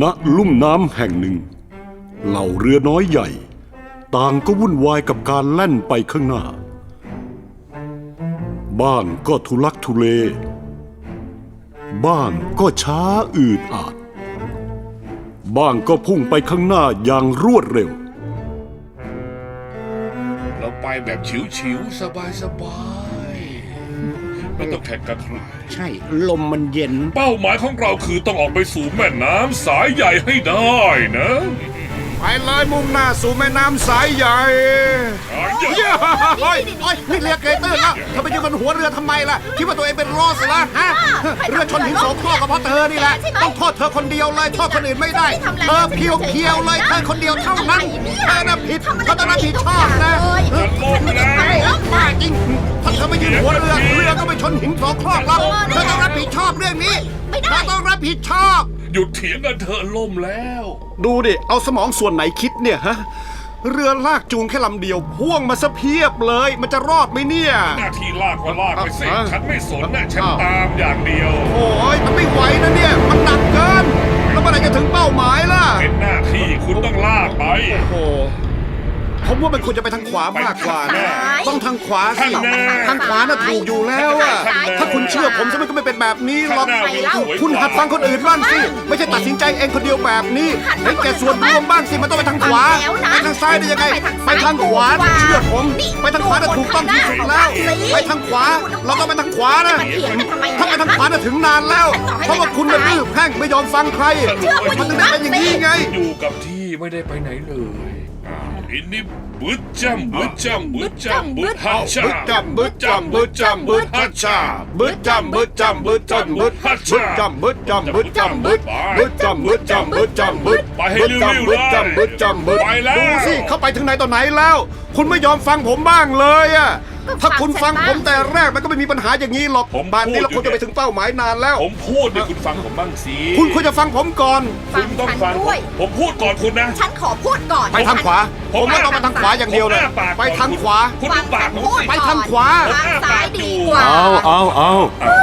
ณลุ่มน้ำแห่งหนึ่ง เหล่าเรือน้อยใหญ่ ต่างก็วุ่นวายกับการแล่นไปข้างหน้า บ้างก็ทุลักทุเล บ้างก็ช้าอืดอาด บ้างก็พุ่งไปข้างหน้าอย่างรวดเร็ว เราไปแบบชิวๆ สบายๆ ไม่ต้องแข่งกับใครใช่ ลมมันเย็น เป้าหมายของเราคือต้องออกไปสู่แม่น้ำสายใหญ่ให้ได้นะ ไปเลยมุ่งหน้าสู่แม่น้ำสายใหญ่สายใหญ่เย้เฮ้ยเฮ้ยนี่เรือเกยตื้นแล้วเธอไปยืนบนหัวเรือทำไมล่ะ คิดว่าตัวเองเป็นรอสเหรอฮะ เรือชนหินโสโครกก็เพราะเธอนี่แหละ ต้องโทษเธอคนเดียวเลยโทษคนอื่นไม่ได้ เธอเพียวเพียวๆเลยเธอคนเดียวเท่านั้น เธอน่ะผิดเธอต้องรับผิดชอบนะจะล่มแล้วบ้าจริงถ้าเธอไม่ยืนหัวเรือ เรือก็ไปชนหินโสโครกแล้วเธอต้องรับผิดชอบเรื่องนี้ เธอต้องรับผิดชอบ หยุดเถียงกันเถอะล่มแล้ว ดูดิ เอาสมองส่วนไหนคิดเนี่ยฮะ เรือลากจูงแค่ลำเดียว พ่วงมาซะเพียบเลย มันจะรอดไหมเนี่ย หน้าที่ลากก็ลากไปสิอะฉันไม่สนนะฉันตามอย่างเดียว โอ้ยแต่ไม่ไหวนะเนี่ย มันหนักเกิน แล้วเมื่อไหร่จะถึงเป้าหมายล่ะ เป็นหน้าที่คุณต้องลากไป โอ้โห ผมว่ามันควรจะไปทางขวามากกว่านะต้องทางขวาสิข้างหน้าทางขวาน่ะถูกอยู่แล้วอะข้างหน้าถ้าคุณเชื่อผมจะมันก็ไม่เป็นแบบนี้หรอกข้างหน้าวิวสวยกว่าคุณหัดฟังคนอื่นบ้างสิไม่ใช่ตัดสินใจเองคนเดียวแบบนี้เห็นแก่ส่วนรวมบ้างสิมันต้องไปทางขวาไปทางซ้ายได้ยังไง ไปทางขวาเชื่อผม ไปทางขวาน่ะถูกต้องที่สุดแล้ว ไปทางขวา เราต้องไปทางขวานะถ้าไปทางขวาน่ะถึงนานแล้ว เพราะว่าคุณน่ะดื้อแพ่งไม่ยอมฟังใครมันถึงได้เป็นอย่างนี้ไง อยู่กับที่ไม่ได้ไปไหนเลย อ้าวอินนี่บึดจำบึดจำบึดจำบึดฮัชชาบึดจำบึดจำบึดจำบึดฮัชชาบึดจำบึดจำบึดจำบึดฮัชชาบึดจำบึดจำบึดจำบึดบึดจำบึดจำบึดจำบึดไปให้บึดเร็วจำๆบึดได้จำบึดจำบึดไปแล้วดูสิเข้าไปถึงไหนต่อไหนแล้ว คุณไม่ยอมฟังผมบ้างเลยอะก็ ถ้าคุณฟังฟังผฉัมนบ้างแต่แรกมันก็ไม่มีปัญหาอย่างนี้หรอกผมบ้านนี้เราพูควดอยู่รจะไปถึงเป้าหมายนานแล้ว ผมพูดเนี่ยคุณฟังผมบ้างสิคุณควรจะฟังผมก่อน คุณต้องฟังฟังฉันด้วย ผมพูดก่อนคุณนะ ฉันขอพูดก่อน ไปทางขวา ผมผมว่าต้องไปทางขวาอย่างเดียวเลยผมอ้ปกไปทางขวา คุณฟัดูงปาฉักนผมพูดสิไปทางขวาทางซ้ายดีกว่า เอาเอาเอา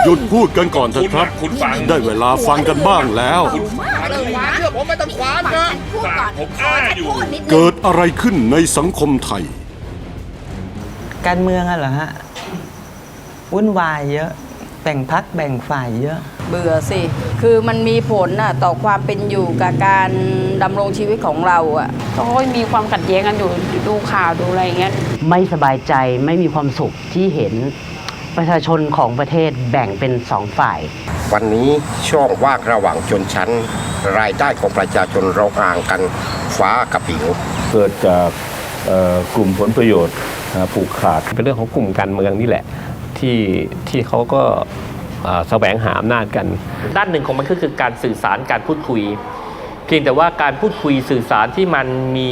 หยุดพูดกันก่อนเถอะครับ คุณฟัง ได้เวลาฟังกันบ้างแล้วมากเลยนะเชื่อผมไปทางขวาฟังเถอะฉันพูดก่อนผมอ้าอยู่ขฉันพูดนิดนึงเกิดอะไรขึ้นในสังคมไทย การเมืองอะเหรอฮะวุ่นวายเยอะแบ่งพักแบ่งฝ่ายเยอะ เบื่อสิ คือมันมีผลน่ะต่อความเป็นอยู่กับการดำรงชีวิตของเราอะเขาก็มีความขัดแย้งกันอยู่ดูข่าวดูอะไรอย่างเงี้ย ไม่สบายใจไม่มีความสุขที่เห็นประชาชนของประเทศแบ่งเป็นสองฝ่าย วันนี้ช่องว่างระหว่างชนชั้น รายได้ของประชาชนเราห่างกันฟ้ากับผิว เกิดจากเอ่อกลุ่มผลประโยชน์อ่า ผูกขาดเป็นเรื่องของกลุ่มการเมืองนี่แหละ ที่ที่เขาก็อ่าแสวงหาอำนาจกัน ด้านหนึ่งของมันก็คือการสื่อสารการพูดคุย เพียงแต่ว่าการพูดคุยสื่อสารที่มันมี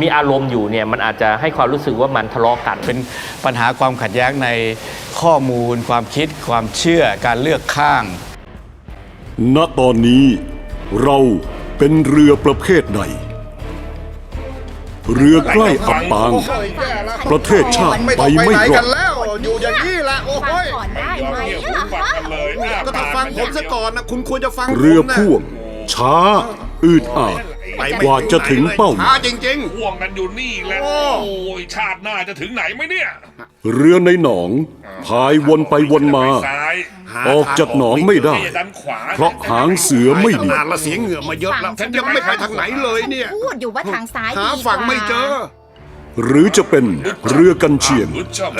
มีอารมณ์อยู่เนี่ยมันอาจจะให้ความรู้สึกว่ามันทะเลาะกัน เป็นปัญหาความขัดแย้งในข้อมูล ความคิด ความเชื่อการเลือกข้าง ณตอนนี้เราเป็นเรือประเภทใด เรือใกล้อับปาง ประเทศชาติไปไม่รอดแล้ว อยู่อย่างนี้แหละโอ้ฟังยก่อนได้ไหมอะฟังกันเลยหน้าก็ถ้าฟังผมซะก่อนนะคุณควรจะฟังผมนะ เรือพ่วง ช้า อืดอาด กว่าจะถึงเป้าหช้ามายจริงพ่วงกันอยู่นี่แหละโอ้ โอ้ยชาติหน้าจะถึงไหนไหมเนี่ยเรือในหนองพายวนไปวนมา จะไปซ้ายออกจากหนองไม่ได้จะดันขวาเพราะหางเสือไม่ดี นานละเสียเหงื่อมาเยอะแล้วฉันยังไม่ไปทางไหนเลยเนี่ย พูดอยู่ว่าทางซ้ายหาดีกว่าฝั่งไม่เจอ หรือจะเป็นเรือกันเชียง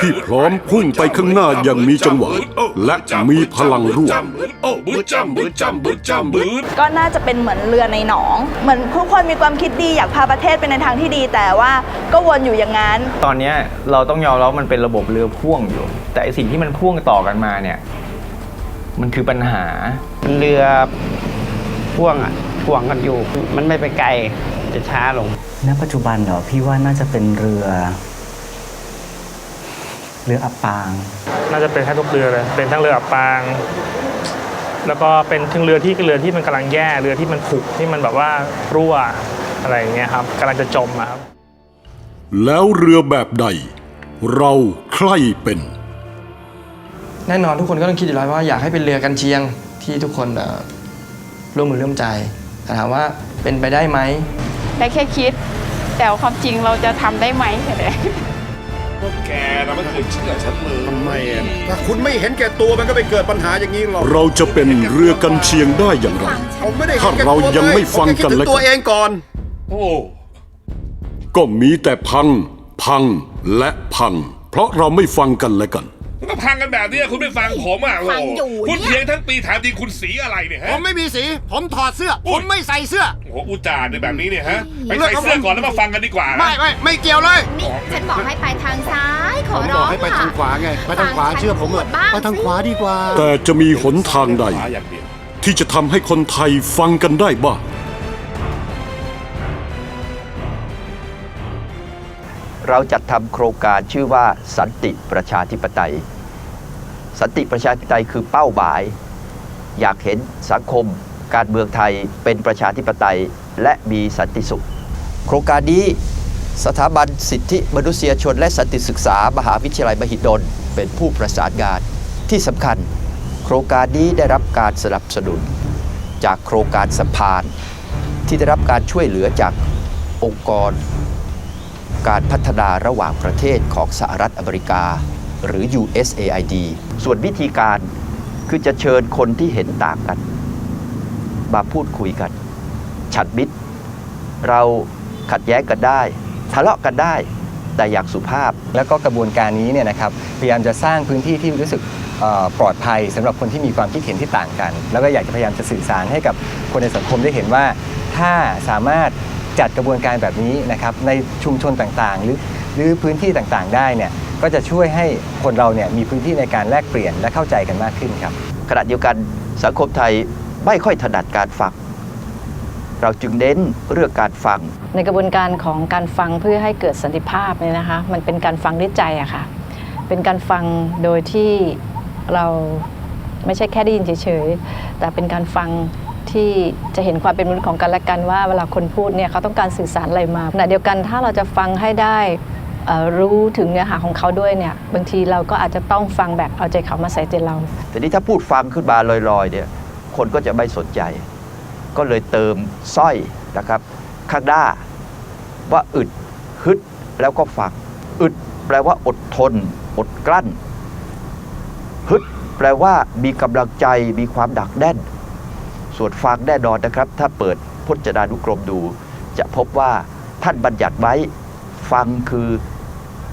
ที่พร้อมพุ่งไปข้างหน้าอย่างมีจังหวะ และมีพลังร่วมก็น่าจะเป็นเหมือนเรือในหนอง เหมือนทุกคนมีความคิดดีอยากพาประเทศไปในทางที่ดี แต่ว่าก็วนอยู่อย่างนั้น ตอนนี้เราต้องยอมรับมันเป็นระบบเรือพ่วงอยู่ แต่สิ่งที่มันพ่วงต่อกันมาเนี่ยมันคือปัญหาเรือพ่วงอะพ่วงกันอยู่ มันไม่ไปไกลจะช้าลง ณปัจจุบันเหรอพี่ว่าน่าจะเป็นเรือ เรืออับปาง น่าจะเป็นแทบทุกเรือเลย เป็นทั้งเรืออับปาง แล้วก็เป็นทั้งเรือที่เรือที่มันกำลังแย่เรือที่มันผุที่มันแบบว่ารั่วอะไรอย่างเงี้ยครับกำลังจะจมอะครับ แล้วเรือแบบใด เราใคร่เป็น แน่นอนทุกคนก็ต้องคิดอยู่แล้วว่าอยากให้เป็นเรือกันเชียงที่ทุกคนเอ่อร่วมมือร่วมใจแต่ถามว่าเป็นไปได้ไหม ได้แค่คิด แต่ว่าความจริงเราจะทำได้ไหมแค่นั้นพวกแกนะไม่เคยเชื่อฉันเลยทำไมอะถ้าคุณไม่เห็นแก่ตัวมันก็ไม่เกิดปัญหาอย่างนี้หรอกเราจะเป็นเรือกันเชียงได้อย่างไร ผมไม่ได้ถ้าห็นแก่เราตัวยังไม่ฟังกันผมแค่คิดถึและงตัวกันเองก่อน โอ้ก็มีแต่พัง พังและพัง เพราะเราไม่ฟังกันและกัน ก็พังกันแบบนี้คุณไม่ฟังผมอะโอ้ฟังอยู่คุณเนี่ยเถียงทั้งปีถามจริงคุณสีอะไรเนี่ยผฮะ มไม่มีสี ผมถอดเสื้อผมไม่ใส่เสื้อ โอ้โหอุจจาระในแบบนี้เนี่ยฮะไปเรื่ใส่องของเสื้อผมก่อนแล้วมาฟังกันดีกว่านะไม่ไม่ไม่เกี่ยวเลย นี่ฉันบอกให้ไปทางซ้าย ขผอมบร้ออกงให้ไปทางขวาไง ไปทางขวาเชื่อผมเถอะบ้างไปทางขวาดีกว่า แต่จะมีหนทางใด ขวอย่างเดียวที่จะทำให้คนไทยฟังกันได้บ้าง เราจัดทำโครงการชื่อว่าสันติประชาธิปไตย สันติประชาธิปไตยคือเป้าหมาย อยากเห็นสังคมการเมืองไทยเป็นประชาธิปไตยและมีสันติสุข โครงการนี้สถาบันสิทธิมนุษยชนและสันติศึกษามหาวิทยาลัยมหิดล เป็นผู้ประสานงานที่สำคัญ โครงการนี้ได้รับการสนับสนุน จากโครงการสะพานที่ได้รับการช่วยเหลือจากองค์กร การพัฒนาระหว่างประเทศของสหรัฐอเมริกา หรือ USAID ส่วนวิธีการคือจะเชิญคนที่เห็นต่างกัน มาพูดคุยกัน ฉัดมิตร เราขัดแย้งกันได้ ทะเลาะกันได้แต่อย่างสุภาพ แล้วก็กระบวนการนี้เนี่ยนะครับพยายามจะสร้างพื้นที่ที่รู้สึกปลอดภัยสำหรับคนที่มีความคิดเห็นที่ต่างกัน แล้วก็อยากจะพยายามจะสื่อสารให้กับคนในสังคมได้เห็นว่า ถ้าสามารถ จัดกระบวนการแบบนี้นะครับในชุมชนต่างๆ หรือหรือพื้นที่ต่างๆ ได้เนี่ยก็จะช่วยให้คนเราเนี่ยมีพื้นที่ในการแลกเปลี่ยนและเข้าใจกันมากขึ้นครับขณะเดียวกันสังคมไทยไม่ค่อยถนัดการฟังเราจึงเน้นเรื่องการฟัง ในกระบวนการของการฟังเพื่อให้เกิดสันติภาพเนี่ยนะคะ มันเป็นการฟังด้วยใจอะค่ะ เป็นการฟังโดยที่เราไม่ใช่แค่ได้ยินเฉยๆแต่เป็นการฟัง ที่จะเห็นความเป็นมนุษย์ของกันและกันว่าเวลาคนพูดเนี่ยเขาต้องการสื่อสารอะไรมาขณะเดียวกันถ้าเราจะฟังให้ได้รู้ถึงเนื้อหาของเขาด้วยเนี่ยบางทีเราก็อาจจะต้องฟังแบบเอาใจเขามาใส่ใจเรา แต่นี้ถ้าพูดฟังขึ้นมาลอยๆเนี่ยคนก็จะไม่สนใจ ก็เลยเติมสร้อยนะครับข้างหน้าว่าอึดฮึดแล้วก็ฟัง อึดแปลว่าอดทน อดกลั้น ฮึดแปลว่ามีกำลังใจมีความดักแน่น ส่วนฟังแน่นอนนะครับ ถ้าเปิดพจนานุกรมดู จะพบว่าท่านบัญญัติไว้ฟังคือ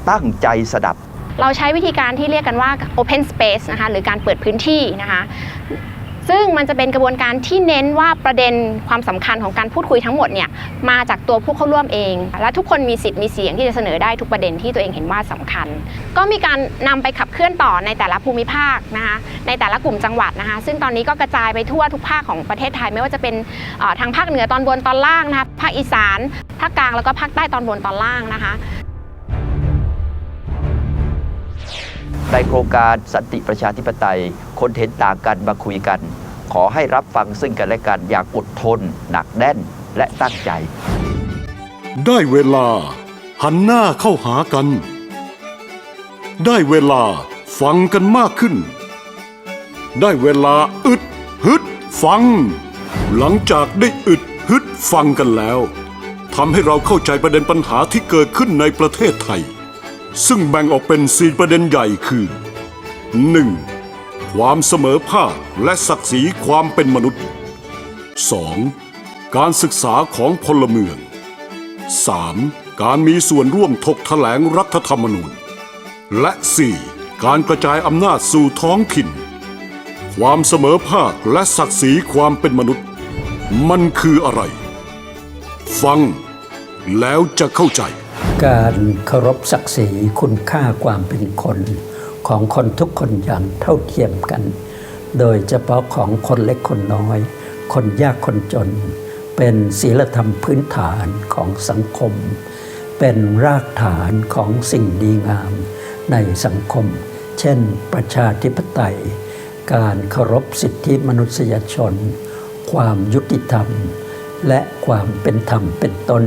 ตั้งใจสดับ เราใช้วิธีการที่เรียกกันว่า Open Space นะคะหรือการเปิดพื้นที่นะคะ ซึ่งมันจะเป็นกระบวนการที่เน้นว่าประเด็นความสำคัญของการพูดคุยทั้งหมดเนี่ยมาจากตัวผู้เข้าร่วมเอง และทุกคนมีสิทธิ์มีเสียงที่จะเสนอได้ทุกประเด็นที่ตัวเองเห็นว่าสำคัญ ก็มีการนำไปขับเคลื่อนต่อในแต่ละภูมิภาคนะคะในแต่ละกลุ่มจังหวัดนะคะซึ่งตอนนี้ก็กระจายไปทั่วทุกภาคของประเทศไทยไม่ว่าจะเป็นทางภาคเหนือตอนบนตอนล่างนะคะภาคอีสานภาคกลางแล้วก็ภาคใต้ตอนบนตอนล่างนะคะ ในโครงการสันติประชาธิปไตย คนเห็นต่างกันมาคุยกัน ขอให้รับฟังซึ่งกันและกันอย่างอดทน หนักแน่นและตั้งใจ ได้เวลา หันหน้าเข้าหากัน ได้เวลาฟังกันมากขึ้น ได้เวลาอึดฮึดฟัง หลังจากได้อึดฮึดฟังกันแล้วทำให้เราเข้าใจประเด็นปัญหาที่เกิดขึ้นในประเทศไทย ซึ่งแบ่งออกเป็นสี่ประเด็นใหญ่คือ 1. ความเสมอภาคและศักดิ์ศรีความเป็นมนุษย์ 2. การศึกษาของพลเมือง 3. การมีส่วนร่วมถกแถลงรัฐธรรมนูญ และ 4. การกระจายอำนาจสู่ท้องถิ่น ความเสมอภาคและศักดิ์ศรีความเป็นมนุษย์ มันคืออะไร ฟังแล้วจะเข้าใจ การเคารพศักดิ์ศรีคุณค่าความเป็นคน ของคนทุกคนอย่างเท่าเทียมกัน โดยเฉพาะของคนเล็กคนน้อย คนยากคนจน เป็นศีลธรรมพื้นฐานของสังคม เป็นรากฐานของสิ่งดีงาม ในสังคม เช่น ประชาธิปไตย การเคารพสิทธิมนุษยชน ความยุติธรรม และความเป็นธรรมเป็นต้น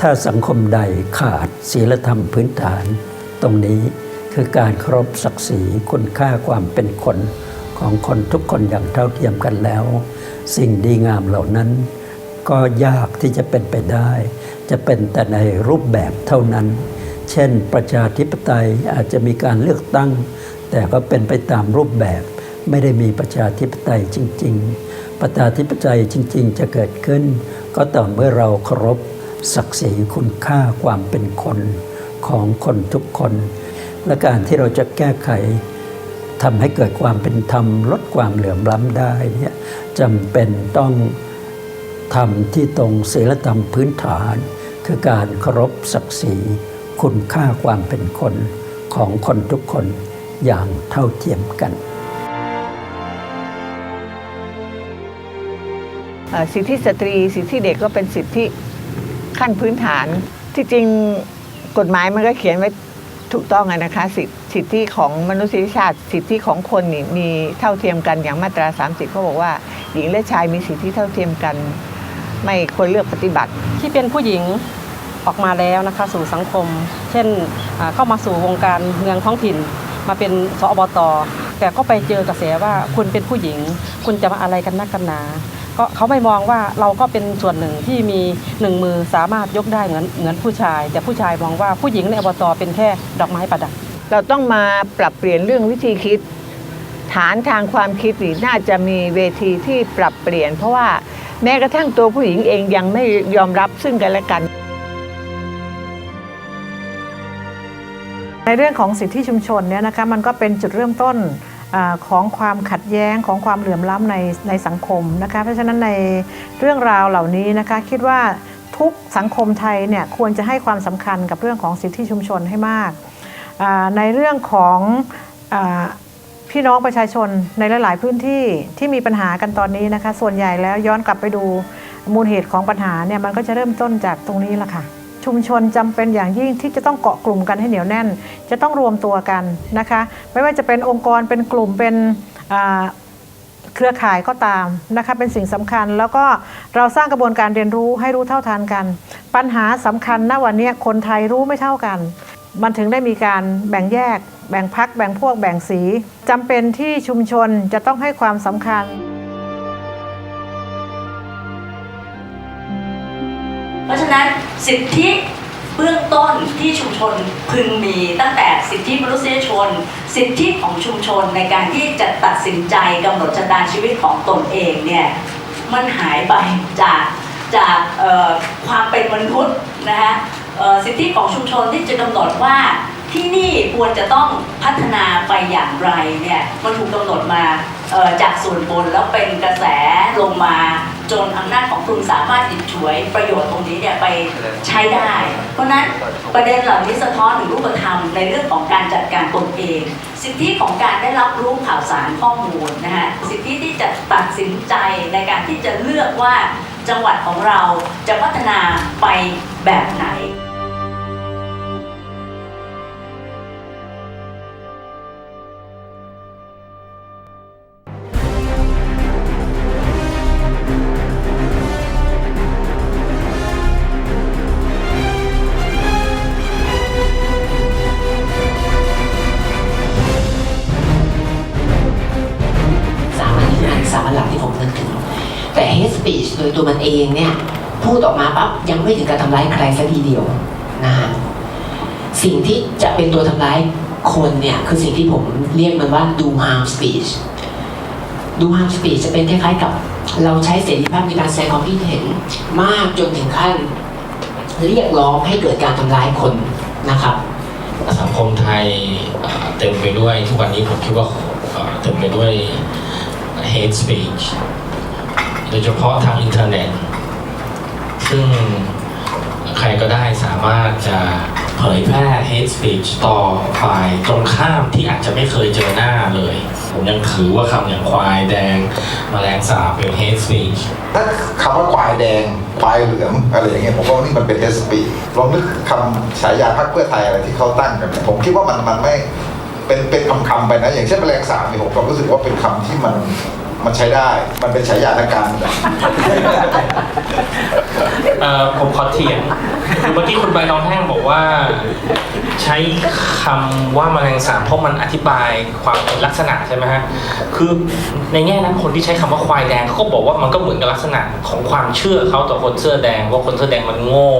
ถ้าสังคมใดขาดศีลธรรมพื้นฐาน ตรงนี้คือการเคารพศักดิ์ศรีคุณค่าความเป็นคนของคนทุกคนอย่างเท่าเทียมกันแล้ว สิ่งดีงามเหล่านั้น ก็ยากที่จะเป็นไปได้ จะเป็นแต่ในรูปแบบเท่านั้น เช่น ประชาธิปไตยอาจจะมีการเลือกตั้ง แต่ก็เป็นไปตามรูปแบบ ไม่ได้มีประชาธิปไตยจริง ๆ ประชาธิปไตยจริง ๆ จะเกิดขึ้น ก็ต่อเมื่อเราเคารพ ศักดิ์ศรีคุณค่าความเป็นคนของคนทุกคน และการที่เราจะแก้ไขทำให้เกิดความเป็นธรรม ลดความเหลื่อมล้ำได้เนี่ยจำเป็นต้องทำที่ตรงศีลธรรมพื้นฐาน คือการเคารพศักดิ์ศรีคุณค่าความเป็นคนของคนทุกคนอย่างเท่าเทียมกันสิทธิสตรีสิทธิเด็กก็เป็นสิทธิ ขั้นพื้นฐานที่จริงกฎหมายมันก็เขียนไว้ถูกต้องนะคะสิทธิสิทธิของมนุษยชาติสิทธิของคนนี่มีเท่าเทียมกันอย่างมาตรา 30เขาบอกว่า หญิงและชายมีสิทธิเท่าเทียมกัน ไม่ควรเลือกปฏิบัติ ที่เป็นผู้หญิงออกมาแล้วนะคะสู่สังคม เช่นเข้ามาสู่วงการเมืองท้องถิ่น มาเป็นสอบตแต่ก็ไปเจอกระแสว่าคุณเป็นผู้หญิง คุณจะมาอะไรกันนักกันหนา ก็เขาไม่มองว่าเราก็เป็นส่วนหนึ่งที่มีหนึ่งมือสามารถยกได้เหมือนเหมือนผู้ชาย แต่ผู้ชายมองว่าผู้หญิงในอบตเป็นแค่ดอกไม้ประดับ เราต้องมาปรับเปลี่ยนเรื่องวิธีคิด ฐานทางความคิดนี่น่าจะมีเวทีที่ปรับเปลี่ยน เพราะว่าแม้กระทั่งตัวผู้หญิงเองยังไม่ยอมรับซึ่งกันและกัน ในเรื่องของสิทธิชุมชนเนี่ยนะคะมันก็เป็นจุดเริ่มต้นอา ของความขัดแย้งของความเหลื่อมล้ำในในสังคมนะคะเพราะฉะนั้นในเรื่องราวเหล่านี้นะคะคิดว่าทุกสังคมไทยเนี่ยควรจะให้ความสำคัญกับเรื่องของสิทธิชุมชนให้มาก ในเรื่องของอพี่น้องประชาชนในหลาย ๆ พื้นที่ที่มีปัญหากันตอนนี้นะคะ ส่วนใหญ่แล้วย้อนกลับไปดูมูลเหตุของปัญหาเนี่ยมันก็จะเริ่มต้นจากตรงนี้ละค่ะ ชุมชนจำเป็นอย่างยิ่งที่จะต้องเกาะกลุ่มกันให้เหนียวแน่น จะต้องรวมตัวกันนะคะ ไม่ว่าจะเป็นองค์กรเป็นกลุ่มเป็นเครือข่ายก็ตามนะคะเป็นสิ่งสำคัญ แล้วก็เราสร้างกระบวนการเรียนรู้ให้รู้เท่าทันกัน ปัญหาสำคัญณวันนี้คนไทยรู้ไม่เท่ากัน มันถึงได้มีการแบ่งแยก แบ่งพัก แบ่งพวกแบ่งสีจำเป็นที่ชุมชนจะต้องให้ความสำคัญ สิทธิเบื้องต้นที่ชุมชนพึงมีตั้งแต่สิทธิมนุษยชน สิทธิของชุมชนในการที่จะตัดสินใจกำหนดชะตาชีวิตของตนเองเนี่ยมันหายไปจากจากความเป็นมนุษย์นะคะสิทธิของชุมชนที่จะกำหนดว่าที่นี่ควรจะต้องพัฒนาไปอย่างไรเนี่ยมันถูกกำหนดมาจากส่วนบนแล้วเป็นกระแสลงมา จนอำนาจของคุณสามารถหยิบฉวยประโยชน์ตรงนี้เนี่ยไปใช้ได้ เพราะฉะนั้นประเด็นเหล่านี้สะท้อนถึงรูปธรรมในเรื่องของการจัดการตนเอง สิทธิของการได้รับรู้ข่าวสารข้อมูลนะฮะสิทธิที่จะตัดสินใจในการที่จะเลือกว่าจังหวัดของเราจะพัฒนาไปแบบไหน speech โดยตัวมันเองเนี่ยพูดออกมาปั๊บยังไม่ถึงกับทำร้ายใครสักทีเดียวนะฮะสิ่งที่จะเป็นตัวทำร้ายคนเนี่ยคือสิ่งที่ผมเรียกมันว่า do harm speech do harm speech จะเป็นคล้ายๆกับ เราใช้เสรีภาพในการแสดงความคิดเห็นมากจนถึงขั้น เรียกร้องให้เกิดการทำร้ายคนนะครับสังคมไทยเต็มไปด้วย ทุกวันนี้ผมคิดว่าเต็มไปด้วย hate speech ดยเฉพาะทางอินเทอร์เน็ต ซึ่งใครก็ได้สามารถจะเผยแพร่ hate speech ต่อฝ่ายตรงข้ามที่อาจจะไม่เคยเจอหน้าเลย ผมยังถือว่าคำอย่างควายแดงมแมลงสาบเป็น hate speech ถ้าคำว่าควายแดง ควายเหลืองอะไรอย่างเงี้ยผมว่านี่มันเป็นเอสปีลองนึกคำฉายาพรรคเพื่อไทยอะไรที่เขาตั้งกันเนี่ยผมคิดว่ามันมันไม่เป็นเป็นคำคำๆไปนะ อย่างเช่นแมลงสาบเนี่ยผมก็รู้สึกว่าเป็นคำที่มัน มันใช้ได้ มันเป็นฉายาทางการเมือง เอ่อผมขอเถียงคือเมื่อกี้คุณใบตองแห้งบอกว่า ใช้คำว่าแมลงสาบเพราะมันอธิบายความเป็นลักษณะใช่ไหมฮะคือในแง่นั้นคนที่ใช้คำว่าควายแดงเขาก็บอกว่ามันก็เหมือนกับลักษณะของความเชื่อเขาต่อคนเสื้อแดงว่าคนเสื้อแดงมันโง่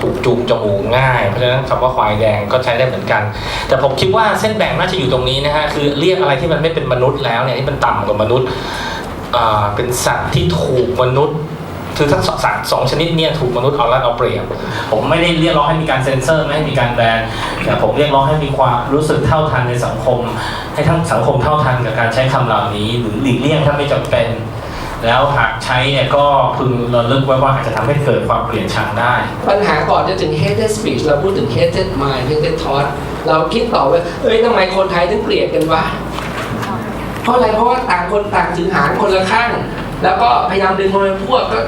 ถูกจูงจมูกง่ายเพราะฉะนั้นคำว่าควายแดงก็ใช้ได้เหมือนกัน แต่ผมคิดว่าเส้นแบ่งน่าจะอยู่ตรงนี้นะฮะคือเรียกอะไรที่มันไม่เป็นมนุษย์แล้วเนี่ยที่มันต่ำกว่ามนุษย์ เป็นสัตว์ที่ถูกมนุษย์คือทั้งสองสัตว์สองชนิดเนี่ยถูกมนุษย์เอารัดเอาเปรียบ ผมไม่ได้เรียกร้องให้มีการเซ็นเซอร์ไม่ให้มีการแบนแต่ผมเรียกร้องให้มีความรู้สึกเท่าทันในสังคม ให้ทั้งสังคมเท่าทันกับการใช้คำเหล่านี้ หรือหลีกเลี่ยงถ้าไม่จำเป็น แล้วหากใช้เนี่ยก็พึงระลึกไว้ว่าอาจจะทำให้เกิดความเกลียดชังได้ ปัญหาก่อนจะถึง hated speech เราพูดถึง hated mind hated thought เราคิดต่อว่าเอ้ยทำไมคนไทยถึงเกลียดกันวะ เพราะอะไรเพราะว่าต่างคนต่างถือหางคนละข้าง แล้วก็พยายามดึงคนเป็นพวกก็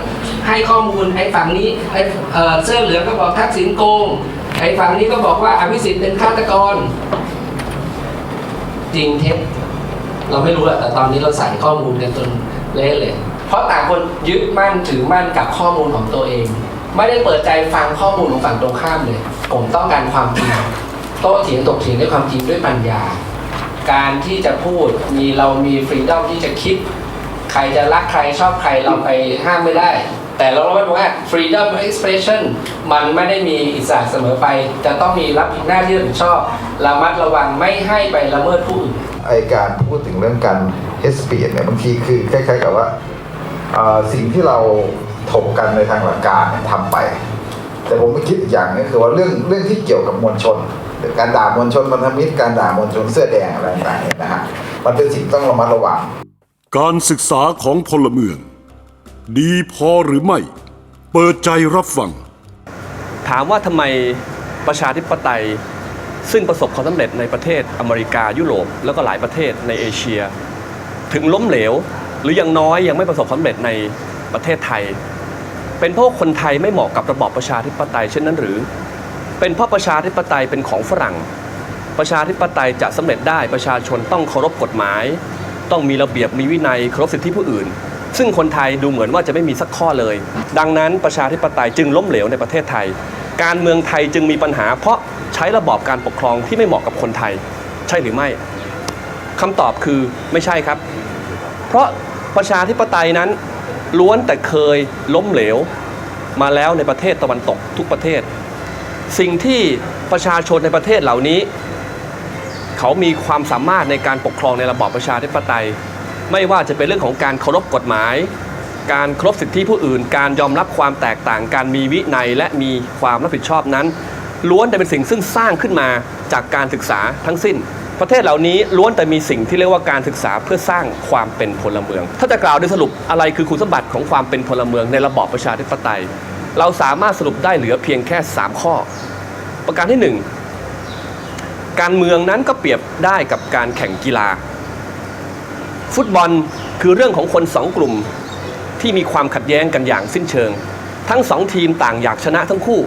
ให้ข้อมูลไอ้ฝั่งนี้ไอ้เอ่อเสื้อเหลืองก็บอกทักษิณโกงไอ้ฝั่งนี้ก็บอกว่าอภิสิทธิ์เป็นฆาตกร จริงเท็จเราไม่รู้แหละแต่ตอนนี้เราใส่ข้อมูลกันจนเละเลย เพราะต่างคนยึดมั่นถือมั่นกับข้อมูลของตัวเอง ไม่ได้เปิดใจฟังข้อมูลของฝั่งตรงข้ามเลย ผมต้องการความจริงโต้เถียงตกเถียงด้วยความจริงด้วยปัญญา การที่จะพูดมีเรามีฟรีดอมที่จะคิด ใครจะรักใครชอบใครเราไปห้ามไม่ได้ แต่เราไม่บอกว่า freedom of expression มันไม่ได้มีอิสระเสมอไป จะต้องมีรับผิดหน้าที่รับผิดชอบระมัดระวังไม่ให้ไปละเมิดผู้อื่นไอการพูดถึงเรื่องการเฮสเปียดเนี่ยบางทีคือคล้ายๆกับว่าสิ่งที่เราถกกันในทางหลักการเนี่ยทำไป แต่ผมไม่คิดอีกอย่างนึงคือว่าเรื่องเรื่องที่เกี่ยวกับมวลชน การด่ามวลชนพันธมิตรการด่ามวลชนเสื้อแดงอะไรต่างๆเนี่ยนะฮะมันเป็นสิ่งต้องระมัดระวัง การศึกษาของพลเมือง ดีพอหรือไม่ เปิดใจรับฟัง ถามว่าทำไมประชาธิปไตย ซึ่งประสบความสำเร็จในประเทศอเมริกายุโรปแล้วก็หลายประเทศในเอเชีย ถึงล้มเหลว หรือยังน้อยยังไม่ประสบความสำเร็จในประเทศไทย เป็นเพราะคนไทยไม่เหมาะกับระบอบประชาธิปไตยเช่นนั้นหรือ เป็นเพราะประชาธิปไตยเป็นของฝรั่ง ประชาธิปไตยจะสำเร็จได้ประชาชนต้องเคารพกฎหมาย ต้องมีระเบียบมีวินัยเคารพสิทธิผู้อื่น ซึ่งคนไทยดูเหมือนว่าจะไม่มีสักข้อเลย ดังนั้นประชาธิปไตยจึงล้มเหลวในประเทศไทย การเมืองไทยจึงมีปัญหา เพราะใช้ระบอบการปกครองที่ไม่เหมาะกับคนไทย ใช่หรือไม่คำตอบคือไม่ใช่ครับ เพราะประชาธิปไตยนั้นล้วนแต่เคยล้มเหลว มาแล้วในประเทศตะวันตกทุกประเทศ สิ่งที่ประชาชนในประเทศเหล่านี้ เขามีความสามารถในการปกครองในระบอบประชาธิปไตย ไม่ว่าจะเป็นเรื่องของการเคารพกฎหมาย การเคารพสิทธิผู้อื่น การยอมรับความแตกต่าง การมีวินัยและมีความรับผิดชอบนั้นล้วนแต่เป็นสิ่งซึ่งสร้างขึ้นมาจากการศึกษาทั้งสิ้น ประเทศเหล่านี้ล้วนแต่มีสิ่งที่เรียกว่าการศึกษาเพื่อสร้างความเป็นพลเมือง ถ้าจะกล่าวโดยสรุปอะไรคือคุณสมบัติของความเป็นพลเมืองในระบอบประชาธิปไตย เราสามารถสรุปได้เหลือเพียงแค่ 3 ข้อ ประการที่ 1 การเมืองนั้นก็เปรียบได้กับการแข่งกีฬา ฟุตบอลคือเรื่องของคนสองกลุ่มที่มีความขัดแย้งกันอย่างสิ้นเชิง ทั้งสองทีมต่างอยากชนะทั้งคู่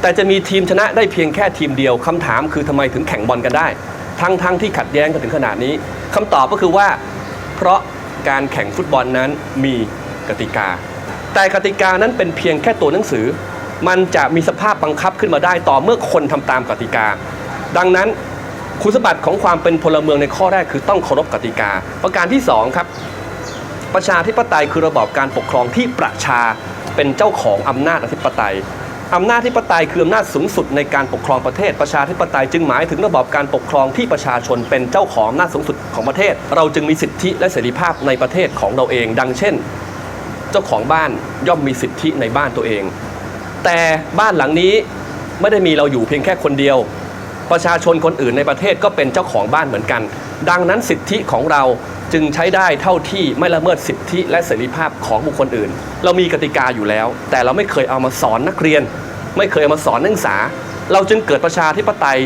แต่จะมีทีมชนะได้เพียงแค่ทีมเดียวคำถามคือทำไมถึงแข่งบอลกันได้ ทั้งทั้งที่ขัดแย้งกันถึงขนาดนี้คำตอบก็คือว่า เพราะการแข่งฟุตบอลนั้นมีกติกา แต่กติกานั้นเป็นเพียงแค่ตัวหนังสือ มันจะมีสภาพบังคับขึ้นมาได้ต่อเมื่อคนทำตามกติกา ดังนั้นคุณสมบัติของความเป็นพลเมืองในข้อแรกคือต้องเคารพกติกา ประการที่สองครับประชาธิปไตยคือระบอบการปกครองที่ประชาเป็นเจ้าของอำนาจอธิปไตยอำนาจอธิปไตยคืออำนาจสูงสุดในการปกครองประเทศ ประชาธิปไตยจึงหมายถึงระบอบการปกครองที่ประชาชนเป็นเจ้าของอำนาจสูงสุดของประเทศ เราจึงมีสิทธิและเสรีภาพในประเทศของเราเอง ดังเช่น เจ้าของบ้านย่อมมีสิทธิในบ้านตัวเอง แต่บ้านหลังนี้ไม่ได้มีเราอยู่เพียงแค่คนเดียว ประชาชนคนอื่นในประเทศก็เป็นเจ้าของบ้านเหมือนกัน ดังนั้นสิทธิของเราจึงใช้ได้เท่าที่ไม่ละเมิดสิทธิและเสรีภาพของบุคคลอื่น เรามีกติกาอยู่แล้ว แต่เราไม่เคยเอามาสอนนักเรียน ไม่เคยเอามาสอนนักศึกษา เราจึงเกิดประชาธิปไตย